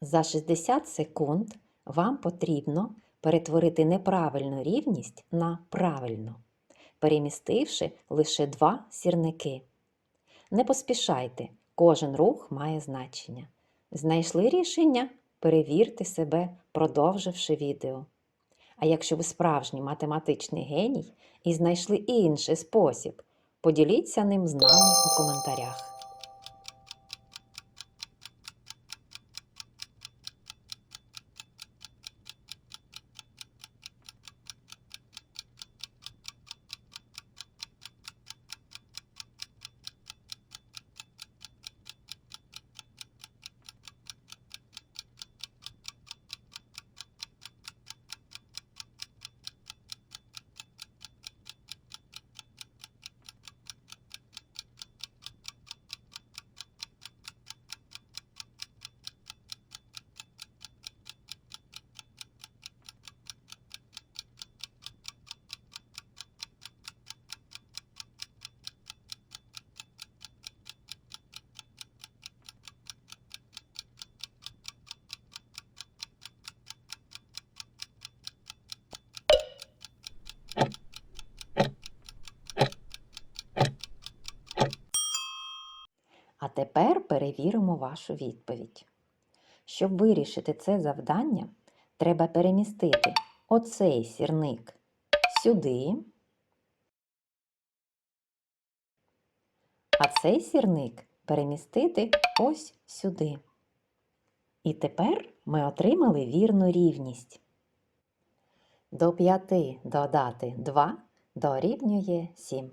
За 60 секунд вам потрібно перетворити неправильну рівність на правильну, перемістивши лише два сірники. Не поспішайте, кожен рух має значення. Знайшли рішення? Перевірте себе, продовживши відео. А якщо ви справжній математичний геній і знайшли інший спосіб, поділіться ним з нами у коментарях. А тепер перевіримо вашу відповідь. Щоб вирішити це завдання, треба перемістити оцей сірник сюди, а цей сірник перемістити ось сюди. І тепер ми отримали вірну рівність. До 5 додати 2 дорівнює 7.